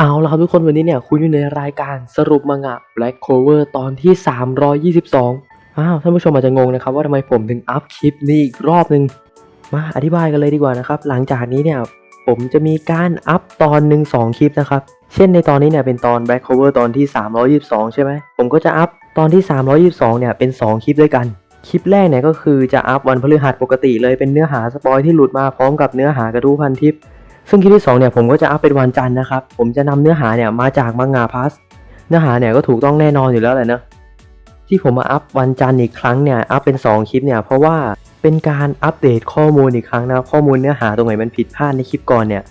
เอาละครับทุกคนวันนี้เนี่ยคุณอยู่ในรายการสรุปมังงะ Black Cover ตอนที่ 322 อ้าวท่านผู้ชมอาจจะงงนะครับว่าทำไมผมถึงอัพคลิปนี้อีกรอบหนึ่งมาอธิบายกันเลยดีกว่านะครับ หลังจากนี้เนี่ยผมจะมีการอัพตอนหนึ่งสองคลิปนะครับ เช่นในตอนนี้เนี่ยเป็นตอน Black Cover ตอนที่ 322 ใช่ไหม ผมก็จะอัพตอนที่ 322 เนี่ยเป็น 2 คลิปด้วยกัน คลิปแรกเนี่ยก็คือจะอัพวันพฤหัสปกติเลยเป็นเนื้อหาสปอยที่หลุดมาพร้อมกับเนื้อหากระทู้พันทิป ซึ่งคลิปที่2เนี่ยผมก็จะอัพเป็นวันจันทร์นะครับ ผมจะนำเนื้อหาเนี่ยมาจากมังงะพัสเนื้อหาเนี่ยก็ถูกต้องแน่นอนอยู่แล้วแหละเนะที่ผมมาอัพวันจันทร์อีกครั้งเนี่ยอัพเป็น 2 คลิปเนี่ยเพราะว่าเป็นการอัปเดตข้อมูลอีกครั้งนะข้อมูลเนื้อหาตรงไหนมันผิดพลาดในคลิปก่อนเนี่ย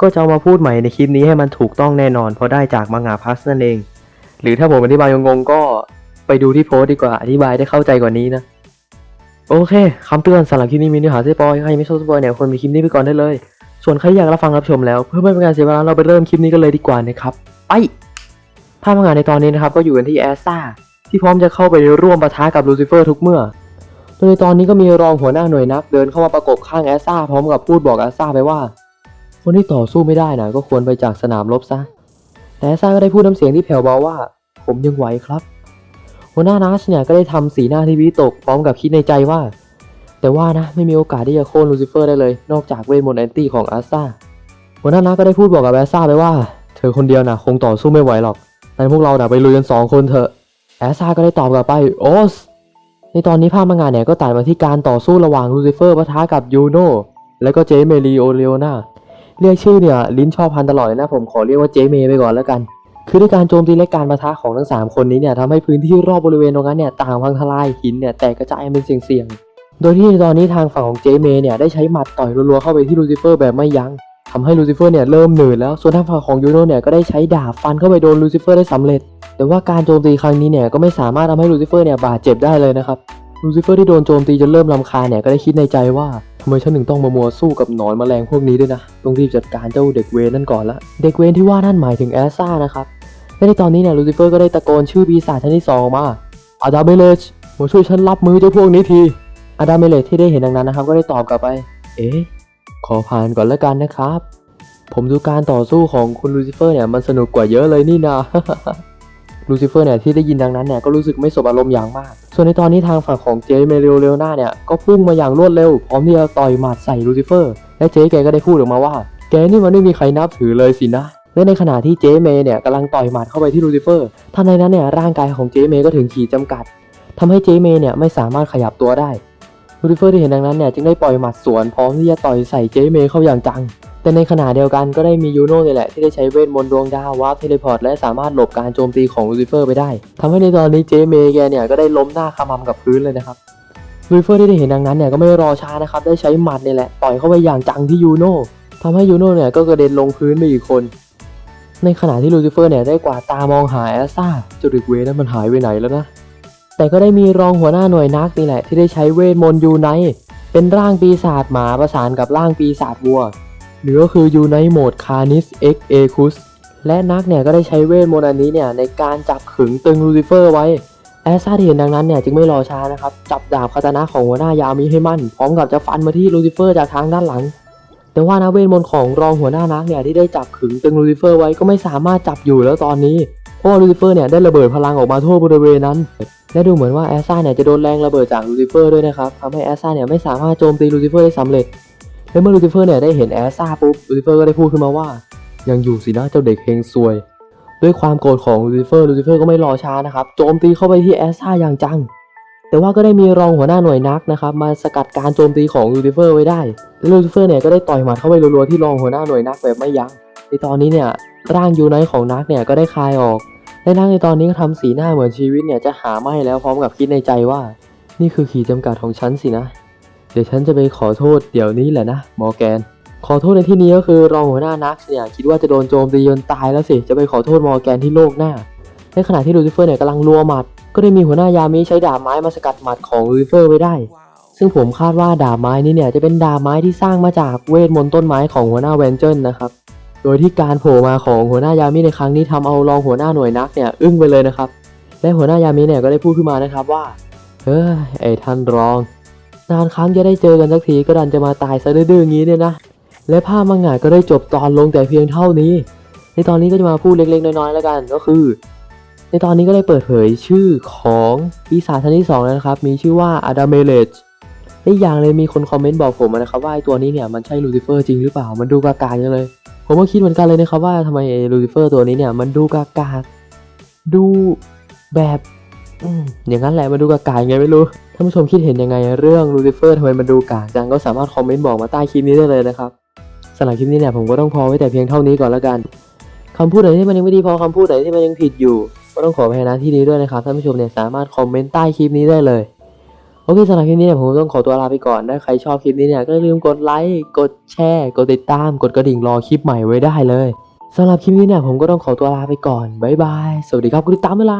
ก็จะเอามาพูดใหม่ในคลิปนี้ให้มันถูกต้องแน่นอน เพราะได้จากมังงะพัสนั่นเอง หรือถ้าผมอธิบายงงก็ไปดูที่โพสต์ดีกว่าอธิบายได้เข้าใจกว่านี้นะโอเคคำเตือนสำหรับคลิปนี้มีเนื้อหาสปอยใครไม่ชอบสปอยเนี่ยควรมีคลิปนี้ไปก่อนได้เลย ส่วนใครอยากรับฟังรับชมแล้วเพื่อไม่เป็นการเสียเวลาเราไปเริ่มคลิปนี้กันเลยดีกว่านะครับไปภาพงานในตอนนี้นะครับก็อยู่กันที่แอสซาที่พร้อมจะเข้าไปร่วมปะทะกับลูซิเฟอร์ทุกเมื่อ โดยในตอนนี้ก็มีรองหัวหน้าหน่วยนักเดินเข้ามาประกบข้างแอสซาพร้อมกับพูดบอกแอสซาไปว่า คนที่ต่อสู้ไม่ได้นะก็ควรไปจากสนามรบซะ แต่แอสซาก็ได้พูดน้ำเสียงที่แผ่วเบาว่า ผมยังไหวครับ หัวหน้านัชเนี่ยก็ได้ทำสีหน้าที่วิตกพร้อมกับคิดในใจว่า แต่ว่านะไม่มีโอกาสที่จะโค่นลูซิเฟอร์ได้เลย นอกจากเวทมนต์แอนตี้ของอาซ่าหัวหน้านักก็ได้พูดบอกกับแอซ่าไปว่า เธอคนเดียวนะคงต่อสู้ไม่ไหวหรอกงั้นพวกเรานะไปลุยกันสองคนเถอะแอซ่าก็ได้ตอบกลับไปโอสในตอนนี้ภาพมางานเนี่ยก็ตัดมาที่การต่อสู้ระหว่างลูซิเฟอร์ปะทะกับยูโนแล้วก็เจเมลีโอเลโอนาเรียกชื่อเนี่ยลิ้นชอบพันตลอดเลยนะผมขอเรียกว่าเจเมไปก่อนแล้วกัน คือด้วยการโจมตีและการปะทะของทั้งสามคนนี้เนี่ยทำให้พื้นที่รอบบริเวณตรงนั้นเนี่ยต่างพังทลายหินเนี่ยแตกกระจายเป็นเสียงๆ โดยที่ตอนนี้ทางฝั่งของเจเมเนี่ยได้ใช้หมัดต่อยรัวๆเข้าไปที่ลูซิเฟอร์แบบไม่ยั้งทำให้ลูซิเฟอร์เนี่ยเริ่มเหนื่อยแล้ว ส่วนทางฝั่งของยูโนเนี่ยก็ได้ใช้ดาบฟันเข้าไปโดนลูซิเฟอร์ได้สำเร็จ แต่ว่าการโจมตีครั้งนี้เนี่ยก็ไม่สามารถทำให้ลูซิเฟอร์เนี่ยบาดเจ็บได้เลยนะครับ ลูซิเฟอร์ที่โดนโจมตีจนเริ่มลำคาเนี่ยก็ได้คิดในใจว่าทำไมฉันถึงต้องมามัวสู้กับหนอนแมลงพวกนี้ด้วยนะ ต้องรีบจัดการเจ้าเด็กเวนนั่นก่อนละ เด็กเวนที่ว่านั่นหมายถึงแอสซ่านะครับและในตอนนี้เนี่ยลูซิเฟอร์ก็ได้ตะโกนชื่อปีศาจชั้นที่สองออกมาอาดาเมเลชมาช่วยฉันรับมือเจ้าพวกนี้ที อาดาเมเลชที่ได้เห็นดังนั้นนะครับ ก็ได้ตอบกลับไป เอ๊ะ ขอผ่านก่อนแล้วกันนะครับ ผมดูการต่อสู้ของคุณลูซิเฟอร์เนี่ยมันสนุกกว่าเยอะเลยนี่นาลูซิเฟอร์เนี่ยที่ได้ยินดังนั้นเนี่ยก็รู้สึกไม่สบอารมณ์อย่างมาก ส่วนในตอนนี้ทางฝั่งของเจเมเรลเลนาเนี่ยก็พุ่งมาอย่างรวดเร็ว พร้อมที่จะต่อยหมัดใส่ลูซิเฟอร์ และเจ๊แกก็ได้พูดออกมาว่า แกนี่มันไม่มีใครนับถือเลยสินะ และในขณะที่เจเมย์เนี่ยกำลังต่อยหมัดเข้าไปที่ลูซิเฟอร์ทันใดนั้นเนี่ยร่างกายของเจเมย์ก็ถึงขีดจำกัดทำให้เจเมย์เนี่ยไม่สามารถขยับตัวได้ ลูซิเฟอร์ที่เห็นดังนั้นเนี่ยจึงได้ปล่อยหมัดสวนพร้อมที่จะต่อยใส่เจเมย์เข้าอย่างจัง แต่ในขณะเดียวกันก็ได้มียูโน่เนี่ยแหละที่ได้ใช้เวทมนต์ดวงดาววาร์ปเทเลพอร์ตและสามารถหลบการโจมตีของลูซิเฟอร์ไปได้ทำให้ในตอนนี้เจเมย์แกเนี่ยก็ได้ล้มหน้าขมำกับพื้นเลยนะครับลูซิเฟอร์ที่ได้เห็นดังนั้นเนี่ยก็ไม่รอช้านะครับได้ใช้หมัดเนี่ยแหละต่อยเข้าไปอย่างจังที่ยูโน่ทำให้ยูโน่เนี่ยก็กระเด็นลงพื้นไปอีกคนในขณะที่ลูซิเฟอร์เนี่ยได้กวาดตามองหาแอสซ่าจ้าเด็กเวนั้นมันหายไปไหนแล้วนะ แต่ก็ได้มีรองหัวหน้าหน่วยนักนี่แหละที่ได้ใช้เวทมนต์ยูไนเป็นร่างปีศาจหมาประสานกับร่างปีศาจวัว หรือก็คือยูไนโหมดคานิสเอ็กเอคุสและนักเนี่ยก็ได้ใช้เวทมนต์อันนี้เนี่ยในการจับขึงตึงลูซิเฟอร์ไว้ แอสซ่าที่เห็นดังนั้นเนี่ยจึงไม่รอช้านะครับ จับดาบคาตานะของหัวหน้ายามิให้มั่น พร้อมกับจะฟันมาที่ลูซิเฟอร์จากทางด้านหลัง แต่ว่านะเวทมนต์ของรองหัวหน้านักเนี่ยที่ได้จับขึงตึงลูซิเฟอร์ไว้ก็ไม่สามารถจับอยู่แล้วตอนนี้ เพราะว่าลูซิเฟอร์เนี่ยได้ระเบิดพลังออกมาทั่วบริเวณนั้น และดูเหมือนว่าแอสซ่าเนี่ยจะโดนแรงระเบิดจากลูซิเฟอร์ด้วยนะครับทำให้แอสซ่าเนี่ยไม่สามารถโจมตีลูซิเฟอร์ได้สำเร็จ และเมื่อลูซิเฟอร์เนี่ยได้เห็นแอสซ่าปุ๊บลูซิเฟอร์ก็ได้พูดขึ้นมาว่า ยังอยู่สินะเจ้าเด็กเฮงซวย ด้วยความโกรธของลูซิเฟอร์ลูซิเฟอร์ก็ไม่รอช้านะครับโจมตีเข้าไปที่แอสซ่าอย่างจังแต่ว่าก็ได้มีรองหัวหน้าหน่วยนักนะครับมาสกัดการโจมตีของลูซิเฟอร์ไว้ได้และลูซิเฟอร์เนี่ยก็ได้ต่อยหมัดเข้าไปรัวๆที่รองหัวหน้าหน่วยนักแบบไม่ยั้งในตอนนี้เนี่ยร่างยูไนท์ของนักเนี่ยก็ได้คลายออก และนักในตอนนี้ก็ทำสีหน้าเหมือนชีวิตเนี่ยจะหาไม่แล้วพร้อมกับคิดในใจว่า นี่คือขีดจำกัดของฉันสินะ เดี๋ยวฉันจะไปขอโทษเดี๋ยวนี้แหละนะมอร์แกน ขอโทษในที่นี้ก็คือรองหัวหน้านักเนี่ยคิดว่าจะโดนโจมตีจนตายแล้วสิจะไปขอโทษมอร์แกนที่โลกหน้า ในขณะที่ลูซิเฟอร์เนี่ยกำลังรัวหมัด ก็ได้มีหัวหน้ายามิใช้ดาบไม้มาสกัดหมัดของลูซิเฟอร์ไว้ได้ ซึ่งผมคาดว่าดาบไม้นี้เนี่ยจะเป็นดาบไม้ที่สร้างมาจากเวทมนต์ต้นไม้ของหัวหน้าแวนเจิลนะครับ โดยที่การโผล่มาของหัวหน้ายามิในครั้งนี้ทำเอารองหัวหน้าหน่วยนักเนี่ยอึ้งไปเลยนะครับ และหัวหน้ายามิเนี่ยก็ได้พูดขึ้นมานะครับว่า เฮ้ยไอ้ท่านรอง นานครั้งจะได้เจอกันสักทีก็ดันจะมาตายซะดื้อๆอย่างนี้เนี่ยนะ และภาพมังงะก็ได้จบตอนลงแต่เพียงเท่านี้ ในตอนนี้ก็จะมาพูดเล็กๆน้อยๆแล้วกันก็คือ ในตอนนี้ก็ได้เปิดเผยชื่อของปีศาจชั้นที่สองแล้วนะครับ มีชื่อว่าอาดาเมเลจและอีกอย่างเลยมีคนคอมเมนต์บอกผมนะครับว่าไอตัวนี้เนี่ยมันใช่ลูซิเฟอร์จริงหรือเปล่า มันดูกากาจังเลย ผมก็คิดเหมือนกันเลยนะครับว่าทำไมลูซิเฟอร์ตัวนี้เนี่ยมันดูกากาดูแบบอย่างนั้นแหละมันดูกากายังไงไม่รู้ท่านผู้ชมคิดเห็นยังไงเรื่องลูซิเฟอร์ทำไมมันดูกากจังก็สามารถคอมเมนต์บอกมาใต้คลิปนี้ได้เลยนะครับสำหรับคลิปนี้เนี่ยผมก็ต้องพอไว้แต่เพียงเท่านี้ก่อนแล้วกันคำพูดไหนที่มันยังไม่ดีพอคำพูดไหนที่มันยังผิดอยู่ ก็ต้องขออภัยนะที่นี้ด้วยนะครับท่านผู้ชมเนี่ยสามารถคอมเมนต์ใต้คลิปนี้ได้เลย โอเคสำหรับคลิปนี้เนี่ยผมต้องขอตัวลาไปก่อนถ้าใครชอบคลิปนี้เนี่ยก็อย่าลืมกดไลค์กดแชร์กดติดตาม กดกระดิ่งรอคลิปใหม่ไว้ได้เลยสำหรับคลิปนี้เนี่ยผมก็ต้องขอตัวลาไปก่อนบ๊ายบายสวัสดีครับคุณติดตามเวลา